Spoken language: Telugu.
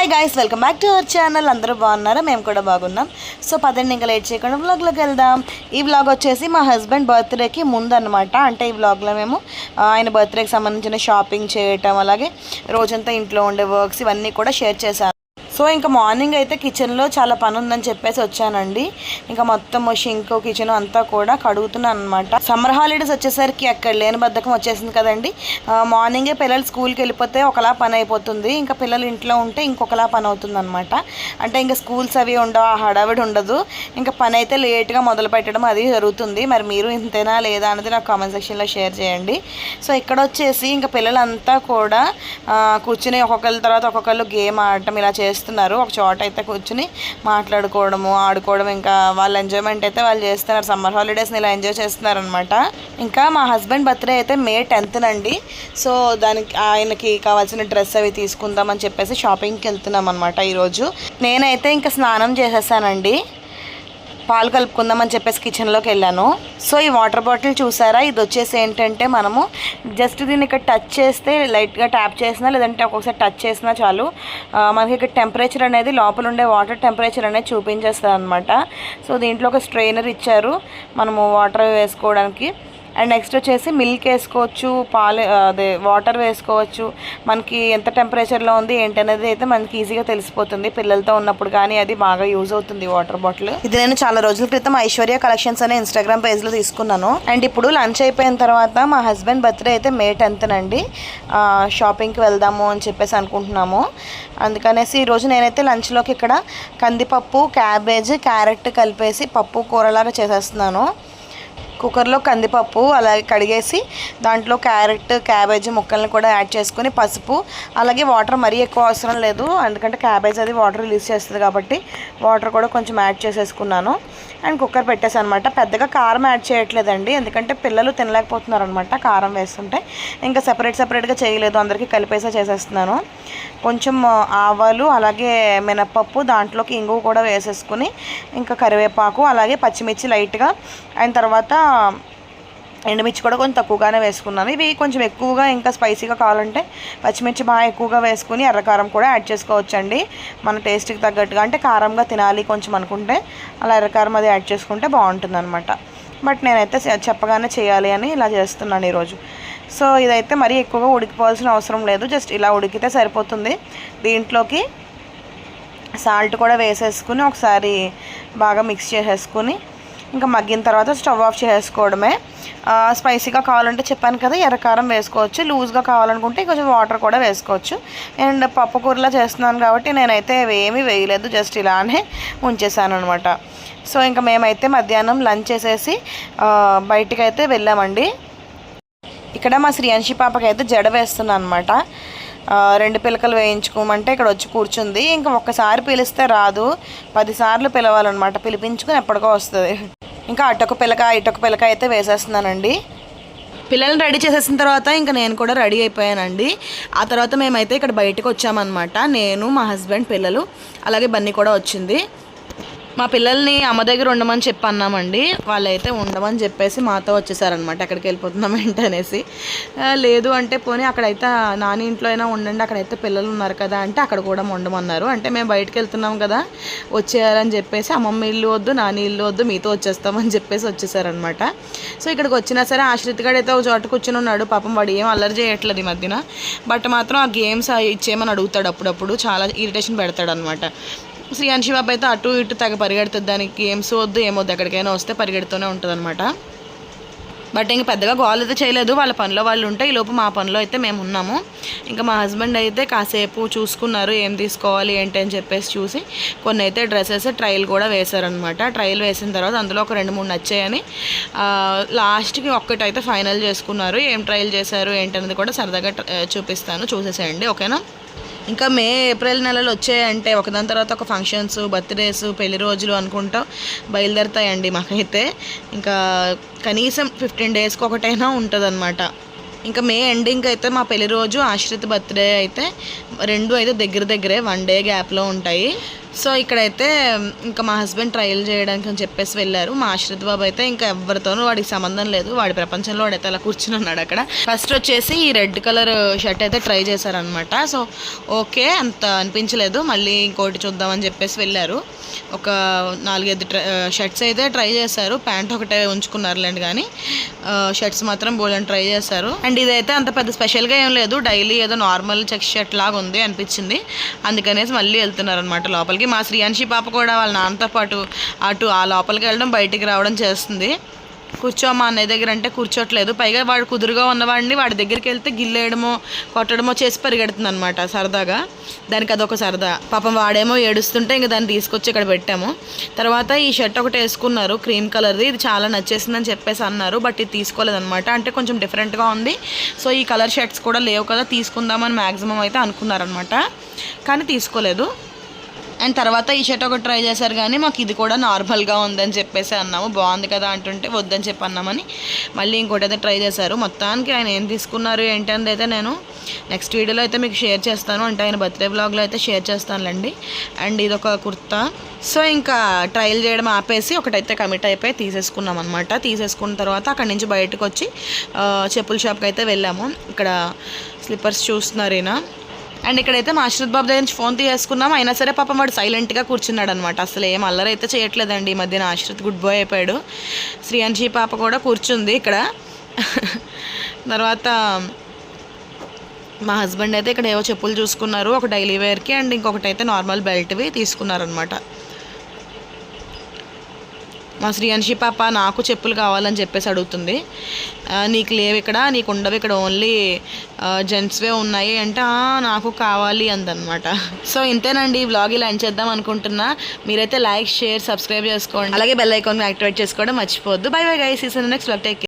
Hi guys welcome back to our channel అందరూ బాగున్నారా? మేము కూడా బాగున్నాం. సో పదండి ఇంకా లేట్ చేయకుండా వ్లాగ్లోకి వెళ్దాం. ఈ వ్లాగ్ వచ్చేసి మా హస్బెండ్ బర్త్డేకి ముందు అనమాట అంటే ఈ వ్లాగ్లో మేము ఆయన బర్త్డేకి సంబంధించిన షాపింగ్ చేయటం అలాగే రోజంతా ఇంట్లో ఉండే వర్క్స్ ఇవన్నీ కూడా షేర్ చేశాను. సో ఇంకా మార్నింగ్ అయితే కిచెన్లో చాలా పని ఉందని చెప్పేసి వచ్చానండి. ఇంకా మొత్తం షింక్ కిచెన్ అంతా కూడా కడుగుతున్నాను అనమాట సమ్మర్ హాలిడేస్ వచ్చేసరికి అక్కడ లేని బద్ధకం వచ్చేసింది కదండి. మార్నింగే పిల్లలు స్కూల్కి వెళ్ళిపోతే ఒకలా పని అయిపోతుంది. ఇంకా పిల్లలు ఇంట్లో ఉంటే ఇంకొకలా పని అవుతుంది అనమాట అంటే ఇంకా స్కూల్స్ అవి ఉండవు ఆ హడావిడి ఉండదు. ఇంకా పని అయితే లేట్గా మొదలు పెట్టడం అది జరుగుతుంది. మరి మీరు ఇంతేనా లేదా అనేది నాకు కామెంట్ సెక్షన్లో షేర్ చేయండి. సో ఇక్కడ వచ్చేసి ఇంకా పిల్లలంతా కూడా కూర్చుని ఒక్కొక్కరి తర్వాత ఒక్కొక్కరు గేమ్ ఆడటం ఇలా చేస్తున్నారు. ఒక చోట అయితే కూర్చుని మాట్లాడుకోవడము ఆడుకోవడం ఇంకా వాళ్ళ ఎంజాయ్మెంట్ అయితే వాళ్ళు చేస్తున్నారు. సమ్మర్ హాలిడేస్ని ఇలా ఎంజాయ్ చేస్తున్నారు అనమాట ఇంకా మా హస్బెండ్ బర్త్డే అయితే మే టెన్త్ నండి. సో దానికి ఆయనకి కావాల్సిన డ్రెస్ అవి తీసుకుందామని చెప్పేసి షాపింగ్కి వెళ్తున్నాం అనమాట ఈరోజు. నేనైతే ఇంకా స్నానం చేసేసానండి. పాలు కలుపుకుందామని చెప్పేసి కిచెన్లోకి వెళ్ళాను. సో ఈ వాటర్ బాటిల్ చూసారా? ఇది వచ్చేసి ఏంటంటే మనము జస్ట్ దీన్ని ఇక్కడ టచ్ చేస్తే లైట్గా ట్యాప్ చేసినా లేదంటే ఒక్కొక్కసారి టచ్ చేసినా చాలు. మనకి ఇక్కడ టెంపరేచర్ అనేది లోపల ఉండే వాటర్ టెంపరేచర్ అనేది చూపించేస్తుంది అనమాట సో దీంట్లో ఒక స్ట్రైనర్ ఇచ్చారు. మనము వాటర్ వేసుకోవడానికి. అండ్ నెక్స్ట్ వచ్చేసి మిల్క్ వేసుకోవచ్చు పాలు అదే వాటర్ వేసుకోవచ్చు. మనకి ఎంత టెంపరేచర్లో ఉంది ఏంటి అనేది అయితే మనకి ఈజీగా తెలిసిపోతుంది. పిల్లలతో ఉన్నప్పుడు కానీ అది బాగా యూజ్ అవుతుంది వాటర్ బాటిల్. ఇది నేను చాలా రోజుల క్రితం ఐశ్వర్య కలెక్షన్స్ అనే ఇన్స్టాగ్రామ్ పేజ్లో తీసుకున్నాను. అండ్ ఇప్పుడు లంచ్ అయిపోయిన తర్వాత మా హస్బెండ్ బర్త్డే అయితే మే టెన్త్ అండి షాపింగ్కి వెళ్దాము అని చెప్పేసి అనుకుంటున్నాము. అందుకనేసి ఈరోజు నేనైతే లంచ్లోకి ఇక్కడ కందిపప్పు క్యాబేజ్ క్యారెట్ కలిపేసి పప్పు కూరలాగా చేసేస్తున్నాను. కుక్కర్లో కందిపప్పు అలాగే కడిగేసి దాంట్లో క్యారెట్ క్యాబేజ్ ముక్కల్ని కూడా యాడ్ చేసుకుని పసుపు అలాగే వాటర్ మరీ ఎక్కువ అవసరం లేదు. ఎందుకంటే క్యాబేజ్ అది వాటర్ రిలీజ్ చేస్తుంది కాబట్టి వాటర్ కూడా కొంచెం యాడ్ చేసేసుకున్నాను. అండ్ కుక్కర్ పెట్టేసాను అనమాట పెద్దగా కారం యాడ్ చేయట్లేదండి. ఎందుకంటే పిల్లలు తినలేకపోతున్నారు అనమాట కారం వేస్తుంటే. ఇంకా సెపరేట్ సెపరేట్గా చేయలేదు. అందరికీ కలిపేసే చేసేస్తున్నాను. కొంచెం ఆవాలు అలాగే మినప్పప్పు దాంట్లోకి ఇంగువ కూడా వేసేసుకుని ఇంకా కరివేపాకు అలాగే పచ్చిమిర్చి లైట్గా. అండ్ తర్వాత ఎండుమిర్చి కూడా కొంచెం తక్కువగానే వేసుకున్నాను. ఇవి కొంచెం ఎక్కువగా ఇంకా స్పైసీగా కావాలంటే పచ్చిమిర్చి బాగా ఎక్కువగా వేసుకుని ఎర్రకారం కూడా యాడ్ చేసుకోవచ్చండి. మన టేస్ట్కి తగ్గట్టుగా అంటే కారంగా తినాలి కొంచెం అనుకుంటే అలా ఎర్రకారం అది యాడ్ చేసుకుంటే బాగుంటుంది అనమాట బట్ నేనైతే చెప్పగానే చేయాలి అని ఇలా చేస్తున్నాను ఈరోజు. సో ఇదైతే మరీ ఎక్కువగా ఉడికిపోవాల్సిన అవసరం లేదు. జస్ట్ ఇలా ఉడికితే సరిపోతుంది. దీంట్లోకి సాల్ట్ కూడా వేసేసుకుని ఒకసారి బాగా మిక్స్ చేసేసుకుని ఇంకా మగ్గిన తర్వాత స్టవ్ ఆఫ్ చేసుకోవడమే. స్పైసీగా కావాలంటే చెప్పాను కదా ఎర్రకారం వేసుకోవచ్చు. లూజ్గా కావాలనుకుంటే కొంచెం వాటర్ కూడా వేసుకోవచ్చు. అండ్ పప్పు కూరలా చేస్తున్నాను కాబట్టి నేనైతే ఏమీ వేయలేదు జస్ట్ ఇలానే ఉంచేసాను అనమాట సో ఇంకా మేమైతే మధ్యాహ్నం లంచ్ చేసేసి బయటికి అయితే వెళ్ళామండి. ఇక్కడ మా శ్రీయాంశి పాపకి అయితే జడ వేస్తున్నాను అనమాట రెండు పిలకలు వేయించుకోమంటే ఇక్కడ వచ్చి కూర్చుంది. ఇంకా ఒక్కసారి పిలిస్తే రాదు. పదిసార్లు పిలవాలన్నమాట. పిలిపించుకుని ఎప్పటికో వస్తుంది. ఇంకా అటొక పిలక ఇటొక పిలక అయితే వేసేస్తున్నానండి. పిల్లల్ని రెడీ చేసేసిన తర్వాత ఇంకా నేను కూడా రెడీ అయిపోయానండి. ఆ తర్వాత మేమైతే ఇక్కడ బయటకు వచ్చామన్నమాట. నేను మా హస్బెండ్ పిల్లలు అలాగే బన్నీ కూడా వచ్చింది. మా పిల్లల్ని అమ్మ దగ్గర ఉండమని చెప్పి అన్నామండి వాళ్ళైతే ఉండమని చెప్పేసి మాతో వచ్చేసారనమాట ఎక్కడికి వెళ్ళిపోతున్నాం ఏంటనేసి. లేదు అంటే పోనీ అక్కడైతే నాని ఇంట్లో అయినా ఉండండి అక్కడైతే పిల్లలు ఉన్నారు కదా అంటే అక్కడ కూడా ఉండమన్నారు. అంటే మేము బయటకు వెళ్తున్నాం కదా వచ్చేయాలని చెప్పేసి అమ్మమ్మ ఇల్లు వద్దు నాని ఇల్లు వద్దు మీతో వచ్చేస్తామని చెప్పేసి వచ్చేసారనమాట సో ఇక్కడికి వచ్చినా సరే ఆశ్రిత్ గడు అయితే ఒక చోట కూర్చుని ఉన్నాడు. పాపం వాడు ఏం అల్లరి చేయట్లేదు ఈ మధ్యన. బట్ మాత్రం ఆ గేమ్స్ ఇచ్చేయమని అడుగుతాడు అప్పుడప్పుడు. చాలా ఇరిటేషన్ పెడతాడు అనమాట శ్రీయాన్షి బాబు అయితే అటు ఇటు తెగ పరిగెడుతుంది. దానికి ఏం వద్దు ఏమొద్దు ఎక్కడికైనా వస్తే పరిగెడుతూనే ఉంటుంది అనమాట బట్ ఇంక పెద్దగా గోల్ అయితే చేయలేదు. వాళ్ళ పనిలో వాళ్ళు ఉంటే ఈ లోపు మా పనిలో అయితే మేము ఉన్నాము. ఇంకా మా హస్బెండ్ అయితే కాసేపు చూసుకున్నారు ఏం తీసుకోవాలి ఏంటి అని చెప్పేసి చూసి కొన్ని అయితే డ్రెస్సెస్ ట్రయల్ కూడా వేశారనమాట ట్రయల్ వేసిన తర్వాత అందులో ఒక రెండు మూడు నచ్చాయని లాస్ట్కి ఒక్కటైతే ఫైనల్ చేసుకున్నారు. ఏం ట్రయల్ చేశారు ఏంటనేది కూడా సరదాగా ట్ర- చూపిస్తాను. చూసేసేయండి ఓకేనా? ఇంకా మే ఏప్రిల్ నెలలు వచ్చాయంటే ఒకదాని తర్వాత ఒక ఫంక్షన్స్ బర్త్డేస్ పెళ్ళి రోజులు అనుకుంటా. బయలుదేరుతాయండి మాకైతే. ఇంకా కనీసం ఫిఫ్టీన్ డేస్కి ఒకటైనా ఉంటుందన్నమాట. ఇంకా మే ఎండింగ్ అయితే మా పెళ్ళి రోజు ఆశ్రిత్ బర్త్డే అయితే రెండు అయితే దగ్గర దగ్గరే వన్ డే గ్యాప్లో ఉంటాయి. సో ఇక్కడైతే ఇంకా మా హస్బెండ్ ట్రయల్ చేయడానికి అని చెప్పేసి వెళ్ళారు. మా ఆశ్రిత్ బాబు అయితే ఇంకా ఎవరితోనూ వాడికి సంబంధం లేదు. వాడి ప్రపంచంలో వాడైతే అలా కూర్చుని ఉన్నాడు అక్కడ. ఫస్ట్ వచ్చేసి ఈ రెడ్ కలర్ షర్ట్ అయితే ట్రై చేశారనమాట సో ఓకే అంత అనిపించలేదు. మళ్ళీ ఇంకోటి చూద్దామని చెప్పేసి వెళ్ళారు. ఒక నాలుగైదు ట్రై షర్ట్స్ అయితే ట్రై చేశారు. ప్యాంట్ ఒకటే ఉంచుకున్నారులేండి కానీ షర్ట్స్ మాత్రం బోల్డని ట్రై చేశారు. అండ్ ఇదైతే అంత పెద్ద స్పెషల్గా ఏం లేదు. డైలీ ఏదో నార్మల్ చెక్ షర్ట్ లాగా ఉంది అనిపించింది. అందుకనేసి మళ్ళీ వెళ్తున్నారు లోపలికి. అలాగే మా శ్రీయాన్షి పాప కూడా వాళ్ళ నాన్నతో పాటు అటు ఆ లోపలికి వెళ్ళడం బయటికి రావడం చేస్తుంది. కూర్చోమా అన్నయ్య దగ్గర అంటే కూర్చోట్లేదు. పైగా వాడు కుదురుగా ఉన్నవాడిని వాడి దగ్గరికి వెళ్తే గిల్లేయడమో కొట్టడమో చేసి పరిగెడుతుంది అనమాట సరదాగా. దానికి అదొక సరదా. పాపం వాడేమో ఏడుస్తుంటే ఇంకా దాన్ని తీసుకొచ్చి ఇక్కడ పెట్టాము. తర్వాత ఈ షర్ట్ ఒకటి వేసుకున్నారు క్రీమ్ కలర్ది. ఇది చాలా నచ్చేసిందని చెప్పేసి అన్నారు బట్ ఇది తీసుకోలేదనమాట అంటే కొంచెం డిఫరెంట్గా ఉంది. సో ఈ కలర్ షర్ట్స్ కూడా లేవు కదా తీసుకుందామని మ్యాక్సిమం అయితే అనుకున్నారనమాట కానీ తీసుకోలేదు. అండ్ తర్వాత ఈ షర్ట్ ఒకటి ట్రై చేశారు కానీ మాకు ఇది కూడా నార్మల్గా ఉందని చెప్పేసి అన్నాము. బాగుంది కదా అంటుంటే వద్దని చెప్పి అన్నామని మళ్ళీ ఇంకోటి అయితే ట్రై చేశారు. మొత్తానికి ఆయన ఏం తీసుకున్నారు ఏంటి అయితే నేను నెక్స్ట్ వీడియోలో అయితే మీకు షేర్ చేస్తాను. అంటే ఆయన బర్త్డే బ్లాగ్లో అయితే షేర్ చేస్తానులేండి. అండ్ ఇది ఒక కుర్తా. సో ఇంకా ట్రయల్ చేయడం ఆపేసి ఒకటైతే కమిట్ అయిపోయి తీసేసుకున్నాం అనమాట తీసేసుకున్న తర్వాత అక్కడి నుంచి బయటకు వచ్చి చెప్పుల షాప్కి అయితే వెళ్ళాము. ఇక్కడ స్లిప్పర్స్ చూస్తున్నారు ఈయన. అండ్ ఇక్కడైతే మా అశ్రత్ బాబు దగ్గర నుంచి ఫోన్ తీసేసుకున్నాం అయినా సరే పాపం వాడు సైలెంట్గా కూర్చున్నాడు అనమాట అసలు ఏం అల్లరి అయితే చేయట్లేదండి ఈ మధ్యన. అశ్రత్ గుడ్ బాయ్ అయిపోయాడు. శ్రీయాంశి పాప కూడా కూర్చుంది ఇక్కడ. తర్వాత మా హస్బెండ్ అయితే ఇక్కడ ఏవో చెప్పులు చూసుకున్నారు. ఒక డైలీ వేర్కి అండ్ ఇంకొకటి అయితే నార్మల్ బెల్ట్వి తీసుకున్నారనమాట. మా శ్రీయాన్షి పాప నాకు చెప్పులు కావాలని చెప్పేసి అడుగుతుంది. నీకు లేవు ఇక్కడ నీకు ఉండవు ఇక్కడ ఓన్లీ జెంట్స్వే ఉన్నాయి అంటే నాకు కావాలి అందనమాట సో ఇంతేనండి ఈ వ్లాగ్ ఇలా ఎండ్ చేద్దాం అనుకుంటున్నా. మీరైతే లైక్ షేర్ సబ్స్క్రైబ్ చేసుకోండి. అలాగే బెల్ ఐకాన్ యాక్టివేట్ చేసుకోవడం మర్చిపోవద్దు. బై బై గైస్ ఈ నెక్స్ట్ వ్లాగ్ టేక్